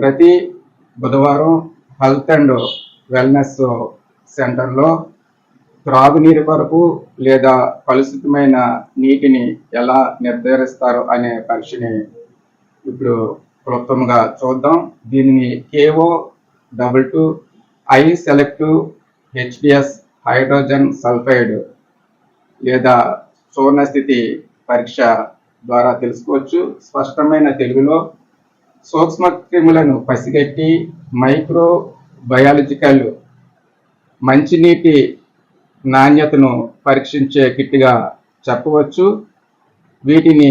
ప్రతి బుధవారం health and wellness సెంటర్లో త్రాగునీరు కొరకు లేదా కలుషితమైన నీటిని ఎలా నిర్ధారిస్తారు అనే పరీక్షని ఇప్పుడు క్లుప్తంగా చూద్దాం. దీనిని KO double two I selective HDS hydrogen sulphide లేదా చూర్ణ స్థితి పరీక్ష ద్వారా తెలుసుకోవచ్చు. స్పష్టమైన తెలుగులో సూక్ష్మ క్రిములను పసిగట్టి మైక్రో బయాలజికల్ మంచినీటి నాణ్యతను పరీక్షించే కిట్గా చెప్పవచ్చు. వీటిని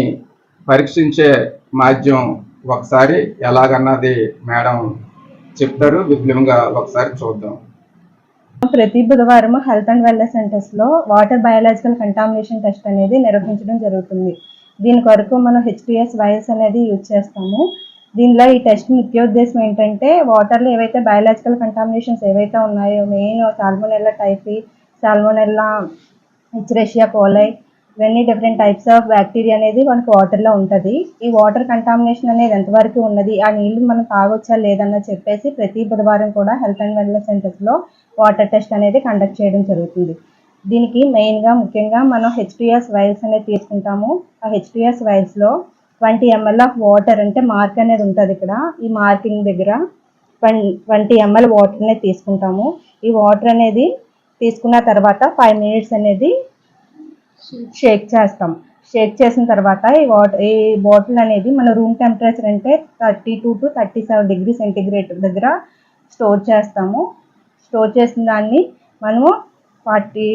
పరీక్షించే మాధ్యం ఒకసారి ఎలాగన్నది మేడం చెప్తారు. విపులంగా ఒకసారి చూద్దాం. ప్రతి బుధవారం హెల్త్ అండ్ వెల్నెస్ సెంటర్స్లో వాటర్ బయాలజికల్ కంటామినేషన్ టెస్ట్ అనేది నిర్వహించడం జరుగుతుంది. దీని కొరకు మనం హెచ్పిఎస్ వైఎస్ అనేది యూజ్ చేస్తాము. దీనిలో ఈ టెస్ట్ ముఖ్య ఉద్దేశం ఏంటంటే వాటర్లో ఏవైతే బయాలజికల్ కంటామినేషన్స్ ఏవైతే ఉన్నాయో main salmonella typhi salmonella Escherichia coli ఇవన్నీ డిఫరెంట్ టైప్స్ ఆఫ్ బ్యాక్టీరియా అనేది మనకు వాటర్లో ఉంటుంది. ఈ వాటర్ కంటామినేషన్ అనేది ఎంతవరకు ఉన్నది ఆ నీళ్ళు మనం తాగొచ్చా లేదన్న చెప్పేసి ప్రతి బుధవారం కూడా హెల్త్ అండ్ వెల్నెస్ సెంటర్స్లో వాటర్ టెస్ట్ అనేది కండక్ట్ చేయడం జరుగుతుంది. దీనికి మెయిన్గా ముఖ్యంగా మనం హెచ్పిఎస్ వైల్స్ అనేది తీసుకుంటాము. ఆ హెచ్పిఎస్ వైల్స్లో ట్వంటీ ఎంఎల్ ఆఫ్ వాటర్ అంటే మార్క్ అనేది ఉంటుంది ఇక్కడ. ఈ మార్కింగ్ దగ్గర ట్వంటీ ఎంఎల్ వాటర్ అనేది తీసుకుంటాము. ఈ వాటర్ అనేది తీసుకున్న తర్వాత ఫైవ్ మినిట్స్ అనేది షేక్ చేస్తాం. షేక్ చేసిన తర్వాత ఈ వాటర్ ఈ బాటిల్ అనేది మన రూమ్ టెంపరేచర్ అంటే thirty two to thirty seven degree centigrade దగ్గర స్టోర్ చేస్తాము. స్టోర్ చేసిన దాన్ని మనము ఫార్టీ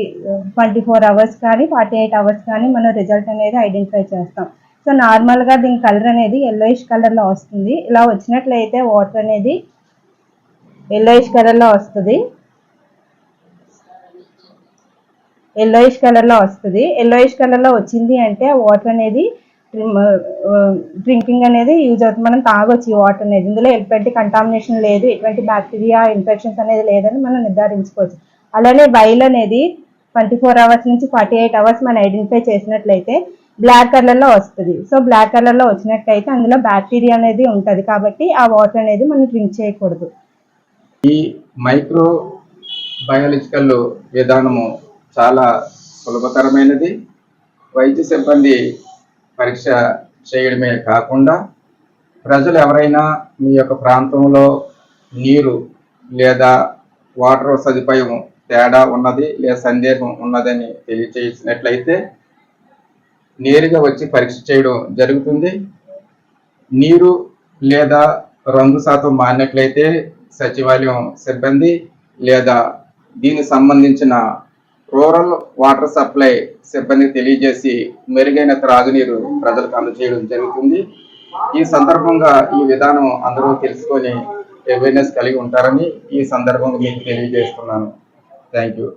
ట్వంటీ ఫోర్ అవర్స్ కానీ ఫార్టీ ఎయిట్ అవర్స్ కానీ మనం రిజల్ట్ అనేది ఐడెంటిఫై చేస్తాం. సో నార్మల్గా దీని కలర్ అనేది ఎల్లోయిష్ కలర్లో వస్తుంది. ఇలా వచ్చినట్లయితే వాటర్ అనేది ఎల్లోయిష్ కలర్లో వస్తుంది. ఎల్లోయిష్ కలర్లో వస్తుంది. ఎల్లోయిష్ కలర్లో వచ్చింది అంటే వాటర్ అనేది డ్రింకింగ్ uh, అనేది యూజ్ అవుతుంది. మనం తాగొచ్చు ఈ వాటర్ అనేది. ఇందులో ఎటువంటి కంటామినేషన్ లేదు ఎటువంటి బ్యాక్టీరియా ఇన్ఫెక్షన్స్ అనేది లేదని మనం నిర్ధారించుకోవచ్చు. అలానే వైల్ అనేది ట్వంటీ ఫోర్ అవర్స్ నుంచి ఫార్టీ ఎయిట్ అవర్స్ మనం ఐడెంటిఫై చేసినట్లయితే బ్లాక్ కలర్లో వస్తుంది. సో బ్లాక్ కలర్లో వచ్చినట్టయితే అందులో బ్యాక్టీరియా అనేది ఉంటుంది కాబట్టి ఆ వాటర్ అనేది మనం డ్రింక్ చేయకూడదు. ఈ మైక్రో బయాలజికల్ విధానము చాలా సులభతరమైనది. వైద్య సిబ్బంది పరీక్ష చేయడమే కాకుండా ప్రజలు ఎవరైనా మీ యొక్క ప్రాంతంలో నీరు లేదా వాటర్ సదుపాయం తేడా ఉన్నది లేదా సందేహం ఉన్నదని తెలియచేసినట్లయితే నేరుగా వచ్చి పరీక్ష చేయడం జరుగుతుంది. నీరు లేదా రంగు శాతం మారినట్లయితే సచివాలయం సిబ్బంది లేదా దీనికి సంబంధించిన రూరల్ వాటర్ సప్లై సిబ్బందికి తెలియజేసి మెరుగైన త్రాగునీరు ప్రజలకు అందజేయడం జరుగుతుంది. ఈ సందర్భంగా ఈ విధానం అందరూ తెలుసుకొని అవేర్నెస్ కలిగి ఉంటారని ఈ సందర్భంగా మీకు తెలియజేస్తున్నాను. Thank you